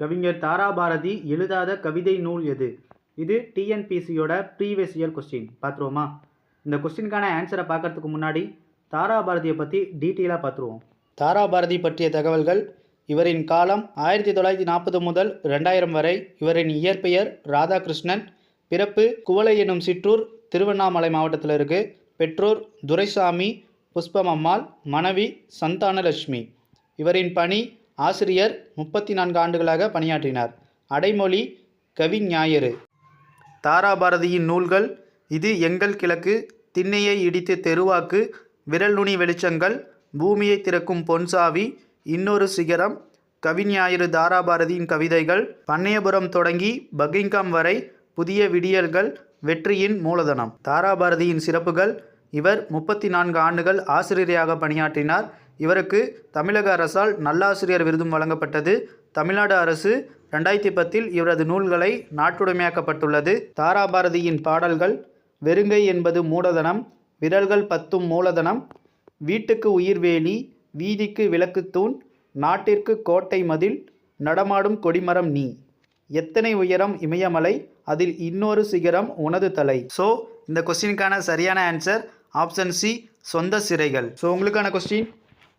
கவிஞர் தாராபாரதி எழுதாத கவிதை நூல் எது? இது டிஎன்பிசியோட ப்ரீவியஸ் இயர் கொஸ்டின் பார்த்துருவோமா? இந்த கொஸ்டினுக்கான ஆன்சரை பார்க்கறதுக்கு முன்னாடி தாராபாரதியை பற்றி டீட்டெயிலாக பார்த்துருவோம். தாராபாரதி பற்றிய தகவல்கள் இவரின் காலம் ஆயிரத்தி தொள்ளாயிரத்தி நாற்பது முதல் ரெண்டாயிரம் வரை இவரின் இயற்பெயர் ராதாகிருஷ்ணன் பிறப்பு குவளை எனும் சிற்றூர் திருவண்ணாமலை மாவட்டத்தில் இருக்குது பெற்றோர் துரைசாமி புஷ்பமம்மாள் மனைவி சந்தானலட்சுமி. இவரின் பணி ஆசிரியர் முப்பத்தி நான்கு ஆண்டுகளாக பணியாற்றினார். அடைமொழி கவிஞாயிறு தாராபாரதியின் நூல்கள் இது எங்கள் கிழக்கு திண்ணையை இடித்து தெருவாக்கு விரல் நுனி வெளிச்சங்கள் பூமியை திறக்கும் பொன்சாவி இன்னொரு சிகரம் கவிஞாயிறு தாராபாரதியின் கவிதைகள் பண்ணையபுரம் தொடங்கி பக்கிங்காம் வரை புதிய விடியல்கள் வெற்றியின் மூலதனம். தாராபாரதியின் சிறப்புகள் இவர் முப்பத்தி நான்கு ஆண்டுகள் ஆசிரியராக பணியாற்றினார். இவருக்கு தமிழக அரசால் நல்லாசிரியர் விருதும் வழங்கப்பட்டது. தமிழ்நாடு அரசு ரெண்டாயிரத்தி பத்தில் இவரது நூல்களை நாட்டுடைமையாக்கப்பட்டுள்ளது. தாராபாரதியின் பாடல்கள் வெறுங்கை என்பது மூலதனம் விரல்கள் பத்தும் மூலதனம் வீட்டுக்கு உயிர்வேலி வீதிக்கு விளக்குத்தூண் நாட்டிற்கு கோட்டை மதில் நடமாடும் கொடிமரம் நீ. எத்தனை உயரம் இமயமலை அதில் இன்னொரு சிகரம் உனது தலை ஸோ இந்த கொஸ்டினுக்கான சரியான ஆன்சர் ஆப்ஷன் சி சொந்த சிறைகள். ஸோ உங்களுக்கான கொஸ்டின்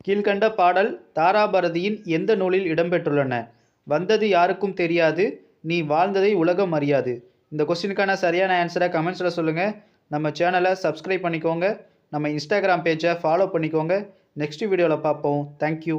கீழ்கண்ட பாடல் தாராபாரதியின் எந்த நூலில் இடம்பெற்றுள்ளன? வந்தது யாருக்கும் தெரியாது. நீ வாழ்ந்ததை உலகம் அறியாது. இந்த கொஸ்டினுக்கான சரியான ஆன்சரை கமெண்ட்ஸில் சொல்லுங்கள் நம்ம சேனலை சப்ஸ்கிரைப் பண்ணிக்கோங்க. நம்ம இன்ஸ்டாகிராம் பேஜை ஃபாலோ பண்ணிக்கோங்க. நெக்ஸ்ட் வீடியோவில் பார்ப்போம். தேங்க்யூ